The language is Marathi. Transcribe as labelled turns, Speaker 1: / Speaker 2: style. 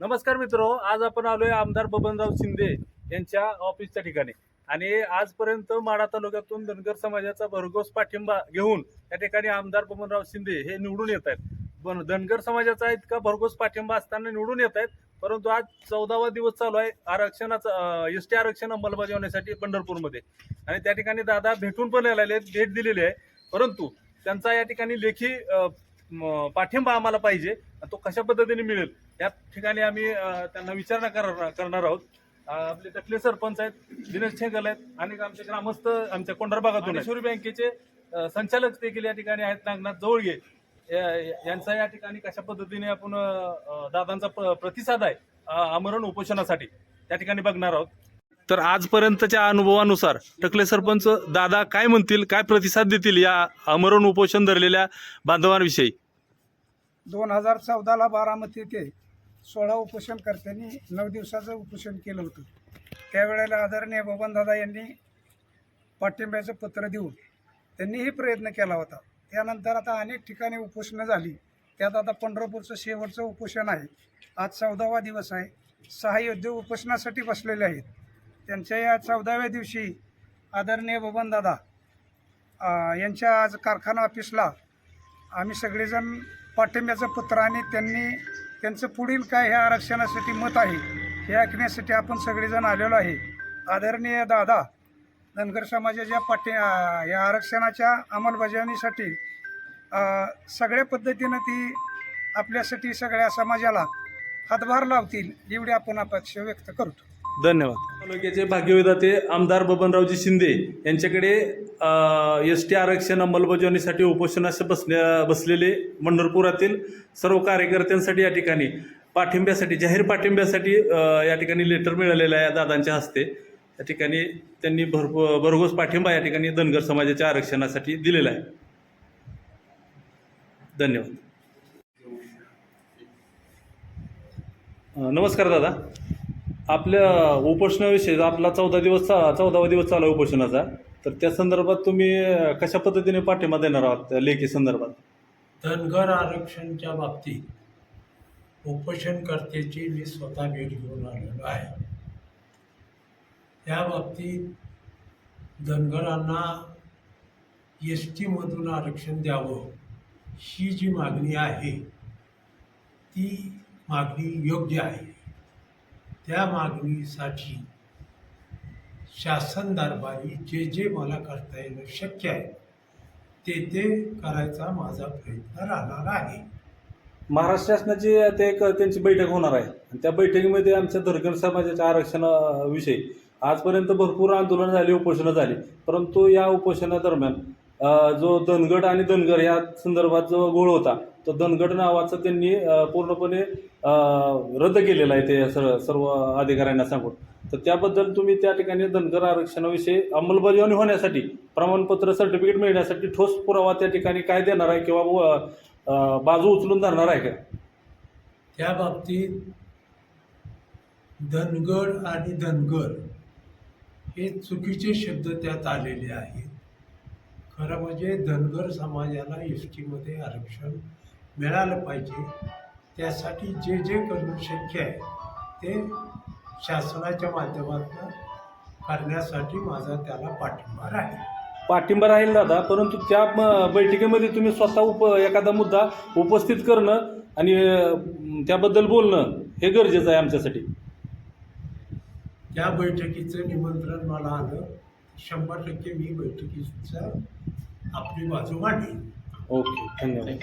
Speaker 1: नमस्कार मित्र आज आपण आलोय आमदार बबनराव शिंदे यांच्या ऑफिसच्या ठिकाणी. आणि आजपर्यंत माडा तालुक्यातून धनगर समाजाचा भरघोस पाठिंबा घेऊन या ठिकाणी आमदार बबनराव शिंदे हे निवडून येत आहेत. पण धनगर समाजाचा इतका भरघोस पाठिंबा असताना निवडून येत आहेत परंतु आज चौदावा दिवस चालू आहे आरक्षणाचा एस टी आरक्षण अंमलबजावण्यासाठी पंढरपूरमध्ये. आणि त्या ठिकाणी दादा भेटून पण आलेले आहेत भेट दिलेली आहे परंतु त्यांचा या ठिकाणी लेखी पाठिंबा आम्हाला पाहिजे आणि तो कशा पद्धतीने मिळेल या ठिकाणी आम्ही त्यांना विचारणा करणार करणार आहोत. आपले टकले सरपंच आहेत दिनेश छेगल आहेत आणि आमचे ग्रामस्थ आमच्या कोंढर भागातून. बँकेचे संचालक देखील या ठिकाणी आहेत नागनाथ जवळगे. या- यांचा या ठिकाणी कशा पद्धतीने आपण दादांचा प्र- प्रतिसाद आहे आमरण उपोषणासाठी त्या ठिकाणी बघणार आहोत. तर आजपर्यंतच्या अनुभवानुसार टकले सरपंच दादा काय म्हणतील काय प्रतिसाद देतील या आमरण उपोषण धरलेल्या बांधवांविषयी?
Speaker 2: दोन हजार चौदाला बारामती येथे सोळा उपोषणकर्त्यांनी नऊ दिवसाचं उपोषण केलं होतं. त्यावेळेला आदरणीय बबनदादा यांनी पाठिंब्याचं पत्र देऊन त्यांनीही प्रयत्न केला होता. त्यानंतर आता अनेक ठिकाणी उपोषणं झाली. त्यात आता पंढरपूरचं शेवटचं उपोषण आहे. आज चौदावा दिवस आहे. सहा योद्धे उपोषणासाठी बसलेले आहेत. त्यांच्या या चौदाव्या दिवशी आदरणीय बबनदादा यांच्या आज कारखाना ऑफिसला आम्ही सगळेजण पाठिंब्याचं पत्र आणि त्यांनी त्यांचं पुढील काय ह्या आरक्षणासाठी मत आहे हे ऐकण्यासाठी आपण सगळेजण आलेलो आहे. आदरणीय दादा धनगर समाजाच्या पाठी या आरक्षणाच्या अंमलबजावणीसाठी सगळ्या पद्धतीनं ती आपल्यासाठी सगळ्या समाजाला हातभार लावतील एवढी आपण अपेक्षा व्यक्त करतो.
Speaker 1: धन्यवाद. तालुक्याचे भाग्यविधाते आमदार बबनरावजी शिंदे यांच्याकडे एस टी आरक्षण अंमलबजावणीसाठी उपोषणाचे बसल्या बसलेले पंढरपुरातील सर्व कार्यकर्त्यांसाठी या ठिकाणी पाठिंब्यासाठी जाहीर पाठिंब्यासाठी या ठिकाणी लेटर मिळालेलं आहे दादांच्या हस्ते. या ठिकाणी त्यांनी भरपूर भरघोस पाठिंबा या ठिकाणी धनगर समाजाच्या आरक्षणासाठी दिलेला आहे. धन्यवाद. नमस्कार दादा. आपल्या उपोषणाविषयी आपला चौदा दिवस चा- चौदावा दिवस चालू उपोषणाचा तर त्या संदर्भात तुम्ही कशा पद्धतीने पाठिंबा देणार आहात त्या लेखी संदर्भात?
Speaker 3: धनगर आरक्षणच्या बाबतीत उपोषणकर्त्याची मी स्वतः भेट घेऊन आलेलो आहे. या बाबतीत धनगरांना एस टीमधून आरक्षण द्यावं ही जी मागणी आहे ती मागणी योग्य आहे. त्या मागणीसाठी शासन दरबारी जे जे मला करता येणं शक्य आहे ते ते करायचा माझा प्रयत्न राहणार आहे.
Speaker 1: महाराष्ट्र शासनाची ते एक त्यांची बैठक होणार आहे. आणि त्या बैठकीमध्ये आमच्या धरगर समाजाच्या आरक्षणाविषयी आजपर्यंत भरपूर आंदोलनं झाली उपोषणं झाली. परंतु या उपोषणादरम्यान जो धनगड आणि धनगर या संदर्भात जो घोळ होता तो धनगड नावाचं त्यांनी पूर्णपणे रद्द केलेलं आहे ते सर्व सर्व अधिकाऱ्यांना सांगून. तर त्याबद्दल तुम्ही त्या ठिकाणी धनगर आरक्षणाविषयी अंमलबजावणी होण्यासाठी प्रमाणपत्र सर्टिफिकेट मिळण्यासाठी ठोस पुरावा त्या ठिकाणी काय देणार आहे किंवा व- बाजू उचलून धरणार आहे का?
Speaker 3: त्या बाबतीत धनगड आणि धनगर हे चुकीचे शब्द त्यात आलेले आहेत. खरं म्हणजे धनगर समाजाला एस टीमध्ये आरक्षण मिळालं पाहिजे. त्यासाठी जे जे करणं शक्य आहे ते शासनाच्या माध्यमातून करण्यासाठी माझा त्याला पाठिंबा राहील.
Speaker 1: पाठिंबा राहील दादा परंतु त्या बैठकीमध्ये तुम्ही स्वतः उप एखादा मुद्दा उपस्थित करणं आणि त्याबद्दल बोलणं हे गरजेचं आहे आमच्यासाठी.
Speaker 3: त्या बैठकीचं निमंत्रण मला आलं. शंभर टक्के मी बैठकीचा आपली बाजू मांडेन.
Speaker 1: ओके धन्यवाद.